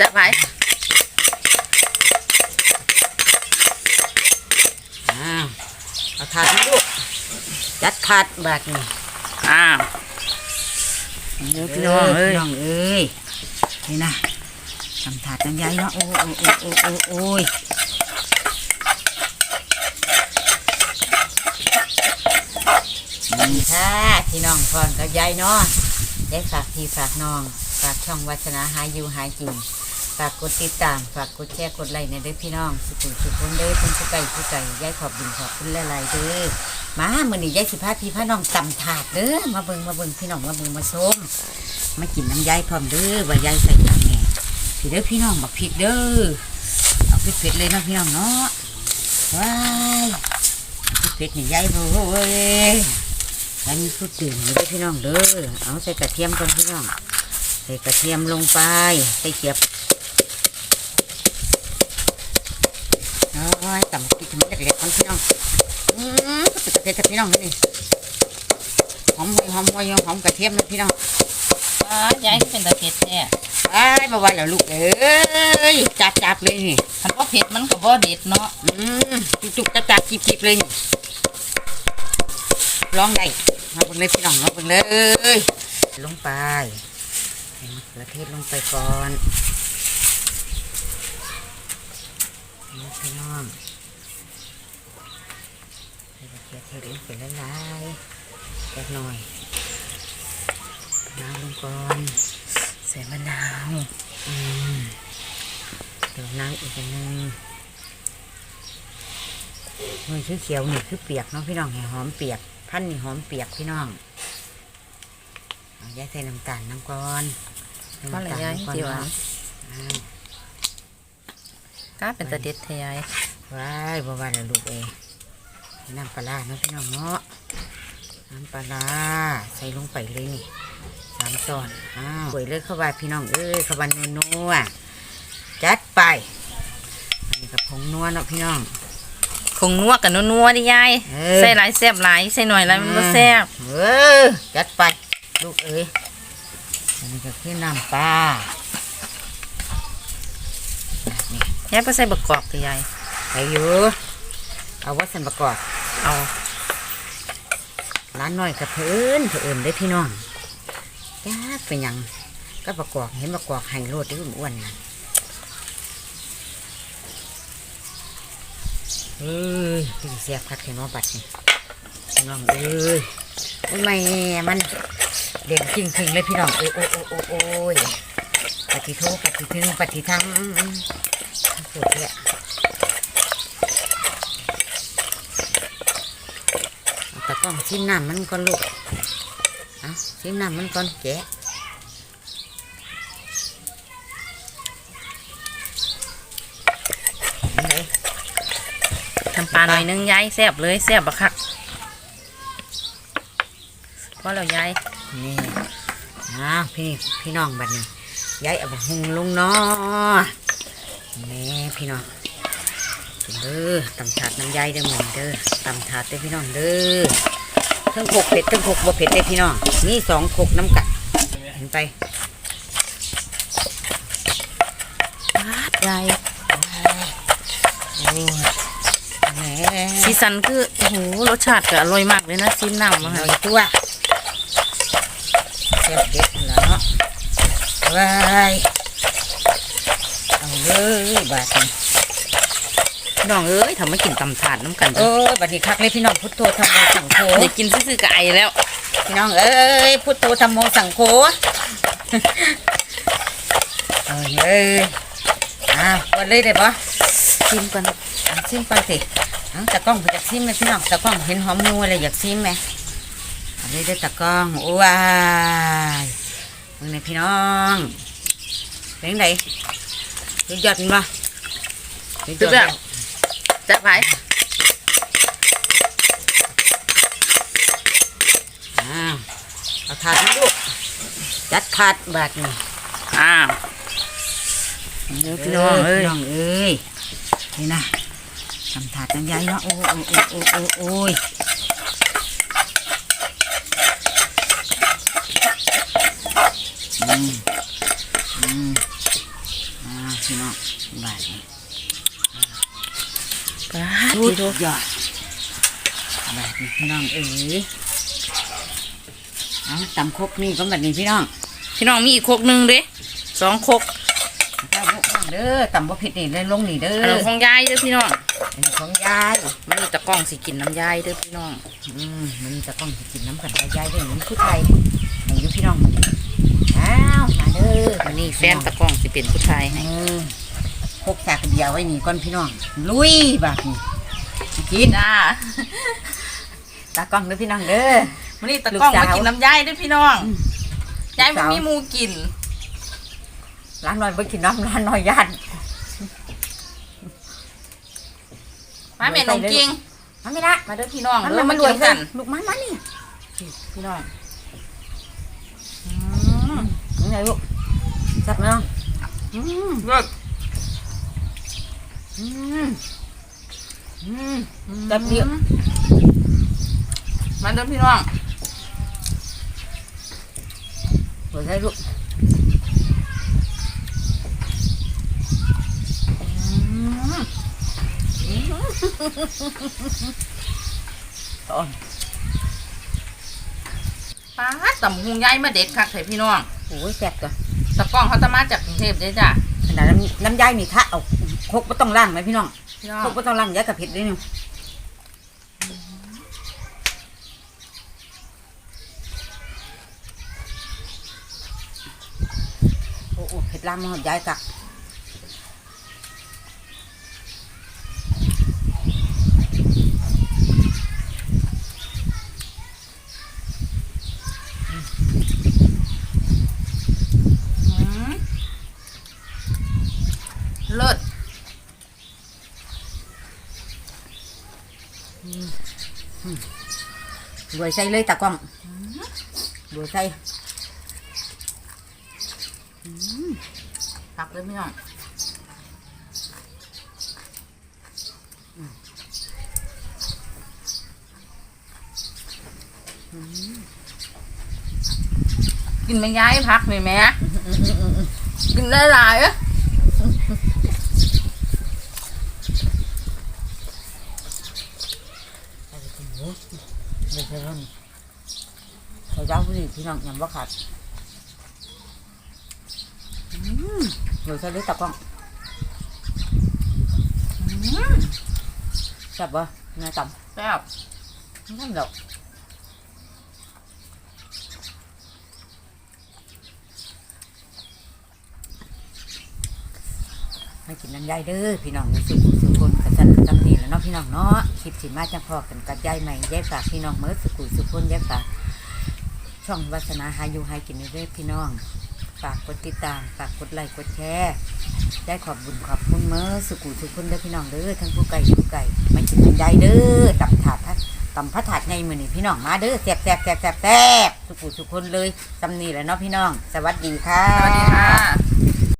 จะไปอ้าวเอาถาดมาลูกจัดถาดบาดนี่อ้าวเดี๋ยวพี่น้องเอ้ยพี่น้องเอ้ยนี่นะทำถาดน้ำยายเนาะโอ้โอ้โอ้โอ้โอ้โอ้ยนี่ค่ะพี่น้องพรกับยายเนาะยายฝากพี่ฝากน้อง ฝากช่องวัฒนาหาอยู่หากิน ฝากกดติดตาม ฝากกดแชร์กดไลค์ในเด้อพี่น้องสุขุมสุขคนเด้อเป็นผู้ไก่ผู้ไก่ยายขอบบุญขอบคุณหลายเด้อมามือนี้ยายสิพาพี่พาน้องตำถาดเด้อมาเบิ่งมาเบิ่งพี่น้องมาเบิ่งมาชมมากินน้ำยายพร้อมเด้อว่ายายใส่ยังแน่พี่เด้อพี่น้องบักพริกเด้อเอาพริกเผ็ดเลยนะพี่น้องเนาะว้ายพริกเผ็ดนี่ยายบ่เว้ยแล้วมีผู้ตื่นอยู่เด้อพี่น้องเด้อเอาใส่กระเทียมก่อนพี่น้องใส่กระเทียมลงไปใส่เกียบ เอาไว้ตำพริกให้มันเล็กๆก่อนพี่น้องอืมกระเทียมกับพี่น้องนี่หอมหอมหอมหอมกระเทียมนะพี่น้องอ๋อยายเป็นตะเพ็ดเนี่ยไอ้มาว่าแล้วลูกเอ้ยจับจับเลยนี่คันว่าเผ็ดมันก็บ่เด็ดเนาะอืมจุกจุกจับจับจิบจิบเลยนี่ร้องได้มาเบิ่งเลยพี่น้องมาเบิ่งเลย ลงไปใส่มะเขือเทศลงไปก่อน นี่พี่น้องใส่มะเขือเทศลงไปละลายๆแค่หน่อยน้ำลงก่อนใส่มะนาวอืมเติมน้ำอีกอันหนึงมันคือเขียวนี่คือเปียกเนาะพี่น้องให้หอมเปียกพันธุ์นี่หอมเปียกพี่น้องเอายายใส่น้ำตาลน้ำก่อนก็เลยยายน้ำตลสิหวานอ้าว ก้าเป็นตะเด็ดแท้ยายว้ายบ่ว่าแล้วลูกเอยน้ำปลาร้าเนาะพี่น้องเนาะน้ำปลาร้าใส่ลงไปเลยนี่สามช้อนอ้าวสวยเลยเข้าไปพี่น้องเอ้ยเข้าไปนัวๆจัดไปอันนี้กับผงนัวเนาะพี่น้องคงนัวกับนัวๆดิยายเออใส่หลายแซ่บหลายใส่หน่อยหลายมันบ่แซ่บเออจัดไปลูกเอ้ยอันนี้ก็คือน้ำปลา ยายบ่ใส่บักกอกติยายไปอยู่ เอาวัดสันประกอบเอาร้านน้อยกับเพิ่นเพิ่นได้พี่น้องจ้าเป็นยังก็ประกอบเห็นประกอบไฮโรดที่อ้วนๆนะเอ้ยถึงเสียบคัดเห็นว่าบัดนี่พี่น้องเอ้ยโอ้ยแม่มันเด่นจริงๆเลยพี่น้องเอ้ยโอ้โอ้โอ้โอ้ยปฏิโทปฏิทึงปฏิทัง เกิดเนี่ยเอาตะกร้องชิมน้ำมันก่อนลูกเอาชิมน้ำมันก่อนแกะนี่เลยทำปลาหน่อยนึงยายแซ่บเลยแซ่บบักคักพอแล้วยายนี่อ้าวพี่พี่น้องบัดนี้ยายเอาบะหุงลงเนาะ นี่พี่น้องเด้อตำถาดน้ำยายเด้อหมือนเด้อตำถาดเด้อพี่น้องเด้อเทั้งขกเผ็ดเทั้งขกบ่เผ็ดเด้อพี่น้องนี่สองขกน้ำกัดเห็นไปปาดยายโอ้ยแหมสีสันคือโอ้โหรสชาติก็อร่อยมากเลยนะซีมน้ำมาหน่ให้อยตัวแซ่บเด็ดแล้วเนาะว้าย เอาเลยบาดนี้น้องเอ้ยทำมากินตำถาดน้ำกันเออบัดนี้คักเลยพี่น้องพุทโธธรรมโมสังโฆเด็กกินซื่อๆกับไอแล้ว พี่น้องเอ้ยพุทโธธรรมโมสังโฆเอ้ยเอ้ยอ้าววันเลยได้ปะชิมกันอะซิมไปสิเอ้าตะกล้องไปจากซิมเลยพี่น้องตะกล้องเห็นหอมนัวเลยอยากซิมไหมเอันนี้ได้อตะกล้องโอ้ยมึงเนี่ยพี่น้องเป็นไง สุดยอดมั้ยสุดยอดแล้วจะไปอ้าวเอาถาดมาลูกจัดถาดบาดนี่อ้าวเดี๋ยวพี่น้องเอ้ยพี่น้องเอ้ยนี่นะทำถาดน้ำยายเนาะโอ้โอ้โอ้โอ้โอ้โอ้ยอืมอืมอ่า พี่น้องบาดนี้ ปาด สุที่ดดูยอดบาดนี้พี่น้องเอ๋ยเอาตำครกนี่ก็แบบนี้พี่น้องพี่น้องมีอีกครกหนึงเด้สองครกเจ้าพวกน้องเด้อตำบ่ผิดนี่เลยลงนี่เด้อันอนั้นของยายเด้อพี่น้องอันนี้ของยายมันนี่ตะกล้องสิกินน้ำยายเด้อพี่น้องอืมมันจะต้องสิกินน้ำกันกับยายเด้อนี่คือไทยอายุพี่น้องอ้าวมาเด้อมันนี่แฟนตะกล้องสิเป็นผู้ชายให้เออพกจากเดียวไว้นี่ก่อนพี่น้องลุยบาดนี่ สิกินจ้าตากล้องเด้อพี่น้องเด้อมันนี่ตะกล้องลูกสาว มากินน้ำยายเด้อพี่น้องอืมยายลูกมันสาวมีหมูกินร้านน้อยบ่กินน้ำร้านน้อยย่านมาแม่นมกิงมันไม่ละมาเด้อพี่น้องมันเด้อมัมานรวยกินกักันนลูกมันมันนี่พี่น้องยังไงลูกจับไหมน้องอืม เลิศอืม อืมจับเดียวมาเด้อพี่น้องเปิดให้ลูกตอนป้าดตำหุงยายมาเด็ดคักใส่พี่น้องโอ้ยแซ่บตัวตะกล้องเขาจะมาจากกรุงเทพเด้อจ้ะขนาดน้ำน้ำยายนี่ทะเอาครกไม่ต้องล้างไหมพี่น้อง พี่น้องครกไม่ต้องล้างยายกับเผ็ดด้วยนี่โอ้โหเผ็ดล้างมาหอดยายกัก รวยใส่เลยตากล้องรวยใส่ผักเลยพี่น้องกินไม่ย้ายพักเลยแม่กินได้หลายๆอะ รวย ใส่ร่นใส่เจ้าผู้ดีพี่น้องยำว่าขาดอืมรวยใส่เลยตากล้องอืมแซ่บบ่แม่ตแซ่บำไม่ทำดอกให้กินน้ำยายเด้อพี่น้องในสุ ขสุขคนกระสันกระจำนี่แหล้วเนาะพี่น้องเนาะคลิปสิมาจังพอกันกับยายใหม่ยายฝากพี่น้องเมื่อสุขุสุขคนยายฝากช่องวาสนาหาอยู่หากินเด้อพี่น้อง ฝากกดติดตาม ฝากกดไลค์กดแชร์ได้ขอบบุญขอบคุณเมื่อสุขุสุขคนเด้อพี่น้องเด้อทั้งผู้ไก่ผู้ไก่ไม่กินน้ำยายเด้อตับถาดทัดตำพระถาดไงมือนี่พี่น้องมาเด้อแซ่บแซ่บแซ่บแซ่บแซ่บสุขุสุขคนเลยจำนี่แหละเนาะพี่น้อง สวัสดีค่ะสวัสดีค่ะ